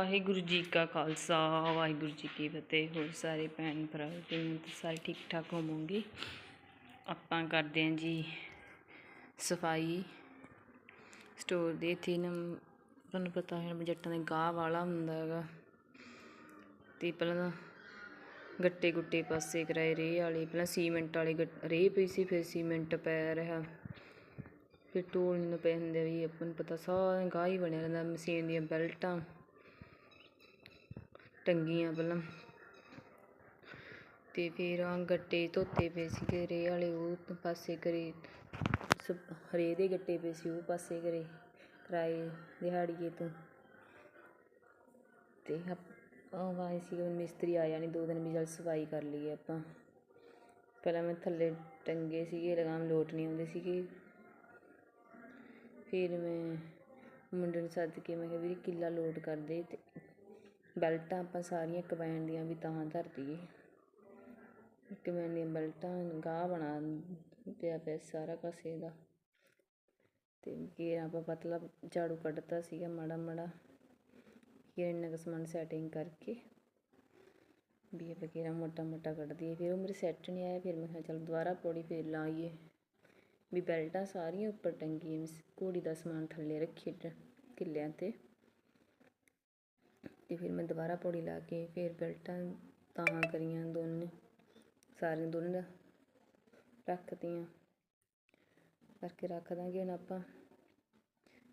ਵਾਹਿਗੁਰੂ ਜੀ ਕਾ ਖਾਲਸਾ, ਵਾਹਿਗੁਰੂ ਜੀ ਕੀ ਫਤਿਹ। ਹੋਰ ਸਾਰੇ ਭੈਣ ਭਰਾ ਕਿਵੇਂ ਤੇ ਸਾਰੇ ਠੀਕ ਠਾਕ ਹੋਵੋਗੇ? ਆਪਾਂ ਕਰਦੇ ਹਾਂ ਜੀ ਸਫ਼ਾਈ ਸਟੋਰ ਦੇ। ਇੱਥੇ ਨਾ ਤੁਹਾਨੂੰ ਪਤਾ ਹੈ ਜੱਟਾਂ ਦੇ ਗਾਹ ਵਾਲਾ ਹੁੰਦਾ ਹੈਗਾ। ਤੇ ਪਹਿਲਾਂ ਗੱਟੇ ਗੁੱਟੇ ਪਾਸੇ ਕਰਾਏ ਰੇਹ ਵਾਲੇ। ਪਹਿਲਾਂ ਸੀਮੈਂਟ ਵਾਲੇ ਗੱਟ- ਰੇਹ ਪਈ ਸੀ, ਫਿਰ ਸੀਮੈਂਟ ਪੈ ਰਿਹਾ ਫਿਰ ਢੋਲ ਨੂੰ ਪੈ ਹੁੰਦੇ ਵੀ ਆਪਾਂ ਨੂੰ ਪਤਾ, ਸਾਰਾ ਗਾਹ ਹੀ ਬਣਿਆ ਰਹਿੰਦਾ ਮਸ਼ੀਨ ਦੀਆਂ ਬੈਲਟਾਂ। ਟੰਗੀਆਂ ਪਹਿਲਾਂ। ਅਤੇ ਫਿਰ ਆ ਗੱਟੇ ਧੋਤੇ ਪਏ ਸੀਗੇ ਰੇਹ ਵਾਲੇ ਉਹ ਪਾਸੇ ਕਰੇ ਸ- ਰੇਹ ਦੇ ਗੱਟੇ ਪਏ ਸੀ ਉਹ ਪਾਸੇ ਕਰੇ, ਕਰਾਏ ਦਿਹਾੜੀਏ ਤੋਂ। ਤੇ ਆਹ ਆਏ ਸੀ ਮਿਸਤਰੀ ਆਇਆ ਨਹੀਂ ਦੋ ਦਿਨ ਵੀ ਚੱਲ ਸਫ਼ਾਈ ਕਰ ਲਈਏ ਆਪਾਂ। ਪਹਿਲਾਂ ਮੈਂ ਥੱਲੇ ਟੰਗੇ ਸੀਗੇ, ਲਗਾਮ ਲੋਟ ਨਹੀਂ ਆਉਂਦੇ ਸੀਗੇ। ਫਿਰ ਮੈਂ ਮੁੰਡੇ ਨੂੰ ਸੱਦ ਕੇ ਮੈਂ ਕਿਹਾ, ਵੀਰੇ ਕਿੱਲਾ ਲੋਡ ਕਰ ਦੇ ਤੇ ਬੈਲਟਾਂ ਆਪਾਂ ਸਾਰੀਆਂ ਕਬੈਨ ਦੀਆਂ ਵੀ ਤਾਂ ਧਰ ਦਈਏ ਕਬੈਨ ਦੀਆਂ ਬੈਲਟਾਂ, ਗਾਹ ਬਣਾ ਪਿਆ ਪਿਆ ਸਾਰਾ ਕਸੇ ਦਾ ਤੇ ਘੇਰਾ ਆਪਾਂ ਪਤਲਾ ਝਾੜੂ ਕੱਢਤਾ ਸੀਗਾ ਮਾੜਾ ਮਾੜਾ। ਫਿਰ ਇੰਨਾ ਕੁ ਸਮਾਨ ਸੈਟਿੰਗ ਕਰਕੇ ਵੀ ਆਪਾਂ ਕਿਹੜਾ ਮੋਟਾ ਮੋਟਾ ਕੱਢ ਦਈਏ। ਫਿਰ ਉਹ ਮੇਰੇ ਸੈੱਟ ਨਹੀਂ ਆਇਆ, ਫਿਰ ਮੈਂ ਕਿਹਾ ਚੱਲ ਦੁਬਾਰਾ ਪੌੜੀ ਫਿਰ ਲਾਈਏ। ਵੀ ਬੈਲਟਾਂ ਸਾਰੀਆਂ ਉੱਪਰ ਟੰਗੀਆਂ ਘੋੜੀ ਦਾ ਸਮਾਨ ਥੱਲੇ ਰੱਖੀ ਕਿੱਲਿਆਂ 'ਤੇ। ਤੇ ਫਿਰ ਮੈਂ ਦੁਬਾਰਾ ਪੌੜੀ ਲਾ ਕੇ ਫਿਰ ਬੈਲਟਾਂ ਤਾਂ ਕਰੀਆਂ ਦੋਨੇ, ਸਾਰੀਆਂ ਦੋਨੇ ਰੱਖਤੀਆਂ। ਕਰਕੇ ਰੱਖ ਦਾਂਗੇ ਹੁਣ ਆਪਾਂ।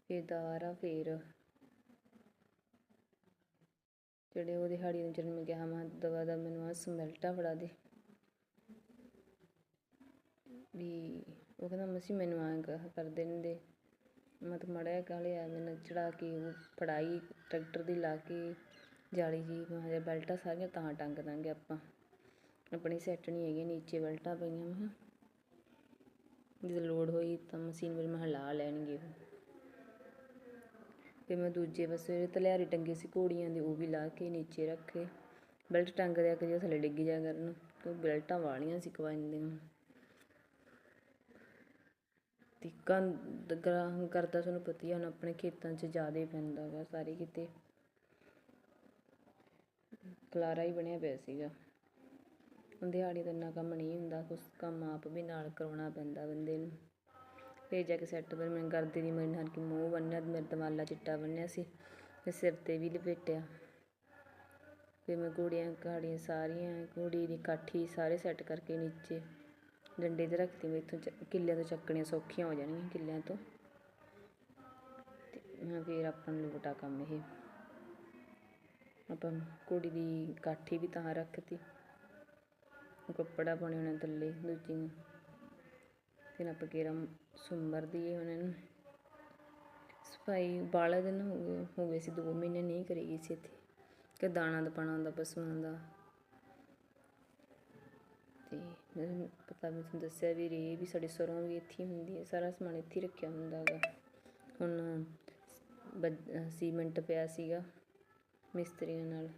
ਫਿਰ ਦੁਬਾਰਾ ਫਿਰ। ਜਿਹੜੇ ਉਹ ਦਿਹਾੜੀ ਨੂੰ ਜਦੋਂ ਮੈਂ ਕਿਹਾ ਮੈਂ ਦਵਾ ਦਾ ਮੈਨੂੰ ਆ ਸਮੈਲਟਾ ਫੜਾ ਦੇ। ਵੀ ਉਹ ਕਹਿੰਦਾ, ਮਸੀ ਮੈਨੂੰ ਆਂ ਕਰ ਦਿੰਦੇ ਮੈਂ ਤਾਂ ਮੜਿਆ ਕਾਲੇ ਆ, ਮੈਨੂੰ ਚੜਾ ਕੇ ਉਹ ਫੜਾਈ, ਟਰੈਕਟਰ ਦੀ ਲਾ ਕੇ ਜਾਲੀ ਜੀ, ਮੈਂ ਬੈਲਟਾਂ ਸਾਰੀਆਂ ਤਾਂ ਟੰਗ ਦਾਂਗੇ ਆਪਾਂ। ਆਪਣੀ ਸੈੱਟ ਨਹੀਂ ਹੈਗੀ, ਨੀਚੇ ਬੈਲਟਾਂ ਪਈਆਂ ਮੈਂ ਜਦੋਂ ਲੋਡ ਹੋਈ ਤਾਂ ਮਸ਼ੀਨ ਵਿੱਚ ਮੈਂ ਕਿਹਾ ਲੈਣਗੇ ਤੇ ਮੈਂ ਦੂਜੇ ਪਾਸੇ ਤਲਿਆਰੀ ਟੰਗੀ ਸੀ ਘੋੜੀਆਂ ਦੀ, ਉਹ ਵੀ ਲਾ ਕੇ ਨੀਚੇ ਰੱਖੇ। ਬੈਲਟ ਟੰਗ ਦਿਆ ਕਰੀ ਥੱਲੇ ਡਿੱਗ ਜਾ ਕਰਨ। ਕਿਉਂ ਬੈਲਟਾਂ ਵਾਲੀਆਂ ਸੀ ਕਵਾਈਨ ਦੀਆਂ। ਗਰਾਂ ਕਰਦਾ, ਤੁਹਾਨੂੰ ਪਤਾ ਹੀ ਹੁਣ ਆਪਣੇ ਖੇਤਾਂ 'ਚ ਜ਼ਿਆਦਾ ਪੈਂਦਾ ਵਾ ਸਾਰੇ ਕਿਤੇ। ਖਲਾਰਾ ਹੀ ਬਣਿਆ ਪਿਆ ਸੀਗਾ। ਦਿਹਾੜੀ ਦਾ ਇੰਨਾ ਕੰਮ ਨਹੀਂ ਹੁੰਦਾ, ਕੁਛ ਕੰਮ ਆਪ ਵੀ ਨਾਲ ਕਰਾਉਣਾ ਪੈਂਦਾ ਬੰਦੇ ਨੂੰ। ਫਿਰ ਜਾ ਕੇ ਸੈੱਟ ਫਿਰ ਮੈਂ ਗਰਦੇ ਦੀ ਮੇਰੇ ਨਾਲ ਕਿ ਮੂੰਹ ਬੰਨਿਆ ਮੇਰੇ ਦਮਾਲਾ ਚਿੱਟਾ ਬੰਨਿਆ ਸੀ ਤੇ ਸਿਰ ਤੇ ਵੀ ਲਪੇਟਿਆ। ਫਿਰ ਮੈਂ ਘੋੜੀਆਂ ਘਾੜੀਆਂ ਸਾਰੀਆਂ, ਘੋੜੀ ਦੀ ਕਾਠੀ ਸਾਰੇ ਸੈੱਟ ਕਰਕੇ ਨੀਚੇ ਡੰਡੇ ਤੇ ਰੱਖਤੀ, ਮੈਂ ਇੱਥੋਂ ਚ- ਕਿੱਲਿਆਂ ਤੋਂ ਚੱਕਣੀਆਂ ਸੌਖੀਆਂ ਹੋ ਜਾਣਗੀਆਂ ਕਿੱਲਿਆਂ ਤੋਂ। ਤੇ ਮੈਂ ਫਿਰ ਆਪਾਂ ਨੂੰ ਲੋਟਾ ਕੰਮ ਇਹ। ਆਪਾਂ ਕੁੜੀ ਦੀ ਕਾਠੀ ਵੀ ਤਾਂ ਰੱਖਤੀ ਕੱਪੜਾ ਪਾਉਣੇ ਉਹਨਾਂ ਥੱਲੇ ਦੂਜੀ ਨੂੰ ਫਿਰ ਆਪਾਂ ਕੇਰਾ ਸੁੰਬਰ ਦੀਏ ਉਹਨਾਂ ਨੂੰ ਸਫ਼ਾਈ ਬਾਲਾ ਦਿਨ ਹੋ ਗਏ ਹੋ ਗਏ ਸੀ ਦੋ ਮਹੀਨੇ ਨਹੀਂ ਕਰੀ ਗਈ ਸੀ ਇੱਥੇ ਕਿ ਦਾਣਾ ਦਪਾਣਾ ਹੁੰਦਾ ਪਸ਼ੂਆਂ ਦਾ ਤੇ ਮੈਨੂੰ ਪਤਾ ਮੈਂ ਤੁਹਾਨੂੰ ਦੱਸਿਆ ਵੀ ਰੇ ਵੀ ਸਾਡੇ ਸਰੋਂ ਵੀ ਇੱਥੇ ਹੀ ਹੁੰਦੀ ਹੈ ਸਾਰਾ ਸਮਾਨ ਇੱਥੇ ਹੀ ਰੱਖਿਆ ਹੁੰਦਾ ਹੈਗਾ ਹੁਣ ਸੀਮੈਂਟ ਪਿਆ ਸੀਗਾ ਮਿਸਤਰੀਆਂ ਨਾਲ।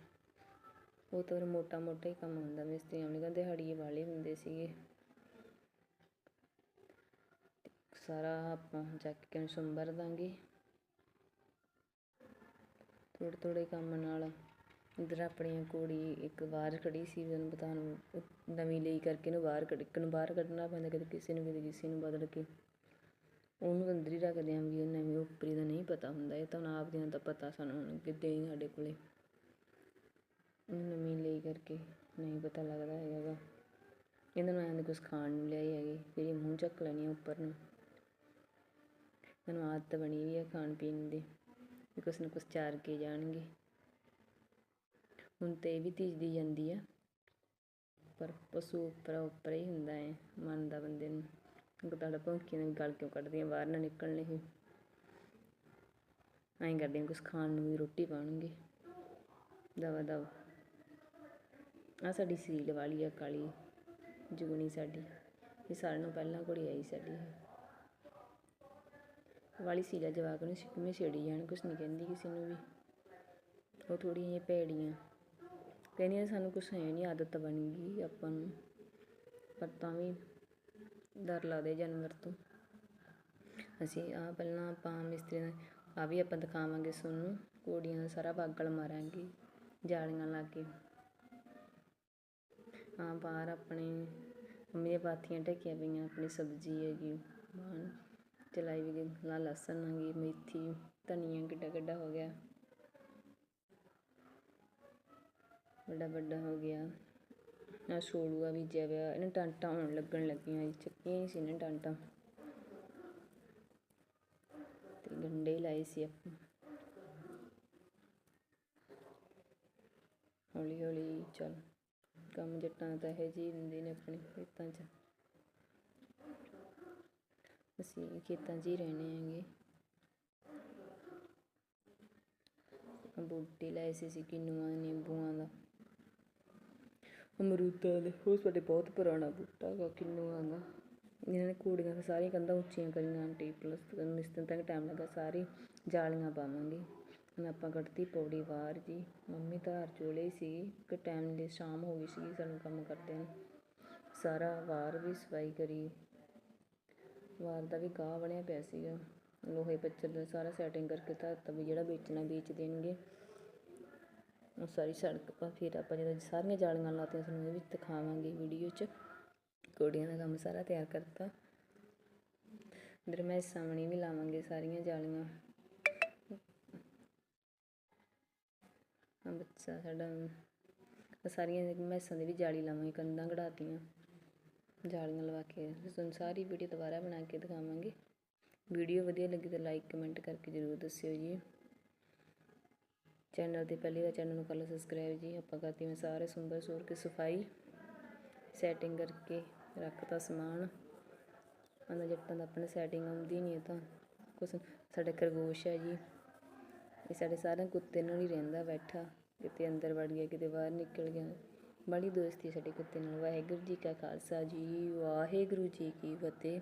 ਉਹ ਤਾਂ ਫਿਰ ਮੋਟਾ ਮੋਟਾ ਹੀ ਕੰਮ ਹੁੰਦਾ ਮਿਸਤਰੀਆਂ ਨੇ। ਕਹਿੰਦੇ ਹੜੀਏ ਵਾਲੇ ਹੁੰਦੇ ਸੀਗੇ। ਸਾਰਾ ਆਪਾਂ ਚੱਕ ਕੇ ਸੰਭਰ ਦਾਂਗੇ। ਥੋੜ੍ਹੇ ਥੋੜ੍ਹੇ ਕੰਮ ਨਾਲ ਇੱਧਰ ਆਪਣੀ ਕੁੜੀ ਇੱਕ ਬਾਹਰ ਖੜੀ ਸੀ। ਉਹਨੂੰ ਪਤਾ ਨਵੀਂ ਲਈ ਕਰਕੇ ਨੂੰ ਬਾਹਰ ਕੱਢ, ਇੱਕ ਨੂੰ ਬਾਹਰ ਕੱਢਣਾ ਪੈਂਦਾ ਕਦੇ ਕਿਸੇ ਨੂੰ, ਕਦੇ ਕਿਸੇ ਨੂੰ ਬਦਲ ਕੇ। ਉਹਨੂੰ ਅੰਦਰ ਹੀ ਰੱਖਦੇ ਆਂ ਵੀ ਉਹ ਨਵੀਂ ਉੱਪਰੀ ਦਾ ਨਹੀਂ ਪਤਾ ਹੁੰਦਾ। ਇਹ ਤਾਂ ਹੁਣ ਆਪ ਦੀਆਂ ਤਾਂ ਪਤਾ ਸਾਨੂੰ ਹੁਣ ਕਿੱਦਾਂ ਹੀ ਸਾਡੇ ਕੋਲੇ। ਨਵੀਂ ਲਈ ਕਰਕੇ ਨਹੀਂ ਪਤਾ ਲੱਗਦਾ ਹੈਗਾ। ਗਾ। ਇਹਨਾਂ ਨੂੰ ਐਂ ਕੁਝ ਖਾਣ ਨੂੰ ਲਿਆਈ ਹੈਗੀ ਫਿਰ ਇਹ ਮੂੰਹ ਚੱਕ ਲੈਣੀ ਆ ਉੱਪਰ ਨੂੰ। ਮੈਨੂੰ ਆਦਤ ਬਣੀ ਵੀ ਆ ਖਾਣ ਪੀਣ ਦੀ ਕੁਛ ਨਾ ਕੁਛ ਚਾਰ ਕੇ ਜਾਣਗੇ। ਹੁਣ ਤੇ ਇਹ ਵੀ ਤੀਜਦੀ ਜਾਂਦੀ ਆ, ਪਰ ਪਸ਼ੂ ਉੱਪਰ ਉੱਪਰ ਹੀ ਹੁੰਦਾ ਹੈ ਮੰਨਦਾ ਬੰਦੇ ਨੂੰ। ਗਦਾੜਾ ਭੌਂਕੀਆਂ ਨੂੰ ਗਲ ਕਿਉਂ ਕੱਢਦੀਆਂ, ਬਾਹਰ ਨਾ ਨਿਕਲਣ ਇਹ ਐਂ ਕਰਦੇ ਕੁਛ ਖਾਣ ਨੂੰ ਵੀ ਰੋਟੀ ਪਾਉਣਗੇ। ਦਵਾ ਦਵਾ। ਆਹ ਸਾਡੀ ਸਰੀਲ ਵਾਲੀ ਆ, ਕਾਲੀ ਜੁਗਣੀ ਸਾਡੀ। ਇਹ ਸਾਰਿਆਂ ਨੂੰ ਪਹਿਲਾਂ ਘੋੜੀ ਆਈ ਸਾਡੀ। ਵਾਲੀ ਸੀਲਾ ਜਵਾਕ ਨੂੰ ਕਿਵੇਂ ਛੇੜੀ ਜਾਣ, ਕੁਛ ਨਹੀਂ ਕਹਿੰਦੀ ਕਿਸੇ ਨੂੰ ਵੀ। ਉਹ ਥੋੜ੍ਹੀਆਂ ਜਿਹੀਆਂ ਭੈੜੀਆਂ। ਕਹਿੰਦੀਆਂ ਸਾਨੂੰ ਕੁਛ ਹੈ ਨਹੀਂ ਆਦਤ ਬਣ ਗਈ ਆਪਾਂ ਨੂੰ, ਪਰ ਤਾਂ ਵੀ ਡਰ ਲੱਗਦਾ ਜਾਨਵਰ ਤੋਂ। ਅਸੀਂ ਆ ਪਹਿਲਾਂ ਆਪਾਂ ਮਿਸਤਰੀ ਦਾ ਆ ਵੀ ਆਪਾਂ ਦਿਖਾਵਾਂਗੇ ਤੁਹਾਨੂੰ ਕੋੜੀਆਂ ਦਾ ਸਾਰਾ ਬਾਗਲ ਮਾਰਾਂਗੇ, ਜਾਲੀਆਂ ਲਾ ਕੇ। ਹਾਂ, ਬਾਹਰ ਆਪਣੇ ਮੰਮੀ ਦੀਆਂ ਪਾਥੀਆਂ ਢੱਕੀਆਂ ਪਈਆਂ, ਆਪਣੀ ਸਬਜ਼ੀ ਹੈਗੀ, ਬਾਹਰ ਚਲਾਈ ਵੀ ਗਈ, ਲਾ ਲਸਣ ਹੈਗੀ, ਮੇਥੀ, ਧਨੀਆ ਕਿੱਡਾ ਕਿੱਡਾ ਹੋ ਗਿਆ। ਵੱਡਾ ਵੱਡਾ ਹੋ ਗਿਆ। ਆ ਛੋੜੂਆ ਬੀਜਿਆ ਪਿਆ, ਇਹਨੂੰ ਟਾਂਟਾਂ ਹੋਣ ਲੱਗਣ ਲੱਗੀਆਂ ਚੱਕੀਆਂ ਹੀ ਸੀ ਨੇ ਟਾਂਟਾਂ। ਤੇ ਗੰਡੇ ਲਾਏ ਸੀ ਆਪਾਂ। ਹੌਲੀ ਹੌਲੀ ਚੱਲ। ਕੰਮ ਜੱਟਾਂ ਤਾਂ ਇਹ ਜੀ ਹੁੰਦੇ ਨੇ ਆਪਣੇ ਖੇਤਾਂ 'ਚ। ਅਸੀਂ ਖੇਤਾਂ 'ਚ ਹੀ ਰਹਿੰਦੇ ਹੈਗੇ। ਬੂਟੇ ਲਾਏ ਸੀ ਅਸੀਂ ਕਿੰਨੂਆਂ ਨਿੰਬੂਆਂ ਦਾ। ਅਮਰੂਦਾਂ ਦੇ, ਉਹ ਸਾਡੇ ਬਹੁਤ ਪੁਰਾਣਾ ਬੂਟਾ ਹੈਗਾ ਕਿੰਨੂਆਂ ਦਾ। ਇਹਨਾਂ ਨੇ ਕੂੜੀਆਂ ਸਾਰੀਆਂ ਕੰਧਾਂ ਉੱਚੀਆਂ ਕਰੀਆਂ, ਆਂਟੀ ਪਲਸ ਇਸ ਤਰ੍ਹਾਂ ਤੱਕ ਟਾਈਮ ਲੱਗਾ ਸਾਰੀ ਜਾਲੀਆਂ ਪਾਵਾਂਗੇ। ਹੁਣ ਆਪਾਂ ਕੱਢਤੀ ਪੌੜੀ ਬਾਹਰ ਜੀ। ਮੰਮੀ ਧਾਰ ਚੋਲੇ ਸੀ ਕਿ ਟਾਈਮ ਲਈ ਸ਼ਾਮ ਹੋ ਗਈ ਸੀ ਸਾਨੂੰ ਕੰਮ ਕਰਦੇ ਨੂੰ। ਸਾਰਾ ਵਾਰ ਵੀ ਸਫ਼ਾਈ ਕਰੀ। ਵਾਰ ਦਾ ਵੀ ਗਾਹ ਬਣਿਆ ਪਿਆ ਸੀਗਾ। ਲੋਹੇ ਪੱਚਰ ਦਾ ਸਾਰਾ ਸੈਟਿੰਗ ਕਰਕੇ ਧਰਤਾ ਵੀ ਜਿਹੜਾ ਵੇਚਣਾ ਵੇਚ ਦੇਣਗੇ। ਉਹ ਸਾਰੀ ਸੜਕ ਪਾ ਫਿਰ ਆਪਾਂ ਜਦੋਂ ਸਾਰੀਆਂ ਜਾਲੀਆਂ ਲਾਤੀਆਂ ਤੁਹਾਨੂੰ ਇਹ ਵੀ ਦਿਖਾਵਾਂਗੇ ਵੀਡੀਓ 'ਚ। ਕੋੜੀਆਂ ਦਾ ਕੰਮ ਸਾਰਾ ਤਿਆਰ ਕਰਤਾ। ਇਧਰ ਮੈਂ ਸਾਹਮਣੇ ਵੀ ਲਾਵਾਂਗੇ ਸਾਰੀਆਂ ਜਾਲੀਆਂ। ਬੱਚਾ ਸਾਡਾ। ਸਾਰੀਆਂ ਮੈਸਾਂ ਦੇ ਵੀ ਜਾਲੀ ਲਾਵਾਂਗੇ, ਕੰਧਾਂ ਕਢਾਤੀਆਂ, ਜਾਲੀਆਂ ਲਵਾ ਕੇ। ਤੁਹਾਨੂੰ ਸਾਰੀ ਵੀਡੀਓ ਦੁਬਾਰਾ ਬਣਾ ਕੇ ਦਿਖਾਵਾਂਗੇ। ਵੀਡੀਓ ਵਧੀਆ ਲੱਗੀ ਤਾਂ ਲਾਈਕ ਕਮੈਂਟ ਕਰਕੇ ਜ਼ਰੂਰ ਦੱਸਿਓ ਜੀ। ਚੈਨਲ ਤੇ ਪਹਿਲੀ ਵਾਰ ਚੈਨਲ ਨੂੰ ਕਰ ਲਓ ਸਬਸਕ੍ਰਾਈਬ ਜੀ। ਆਪਾਂ ਕਰਤੀ ਮੈਂ ਸਾਰੇ ਸੁੰਦਰ ਸੂਰ ਕੇ ਸਫ਼ਾਈ। ਸੈਟਿੰਗ ਕਰਕੇ ਰੱਖਤਾ ਸਮਾਨ। ਆਂਦਾ ਜੱਟਾਂ ਦਾ ਆਪਣੇ ਸੈਟਿੰਗ ਆਉਂਦੀ ਨਹੀਂ ਤਾਂ। ਕੁਛ ਸਾਡੇ ਖਰਗੋਸ਼ ਹੈ ਜੀ। ਇਹ ਸਾਡੇ ਸਾਰਿਆਂ ਕੁੱਤੇ ਨਾਲ ਹੀ ਰਹਿੰਦਾ ਬੈਠਾ, ਕਿਤੇ ਅੰਦਰ ਵੜ ਗਿਆ, ਕਿਤੇ ਬਾਹਰ ਨਿਕਲ ਗਿਆ। ਬੜੀ ਦੋਸਤੀ ਸਾਡੇ ਕੁੱਤੇ ਨਾਲ। ਵਾਹਿਗੁਰੂ ਜੀ ਕਾ ਖਾਲਸਾ ਜੀ, ਵਾਹਿਗੁਰੂ ਜੀ ਕੀ ਫਤਿਹ।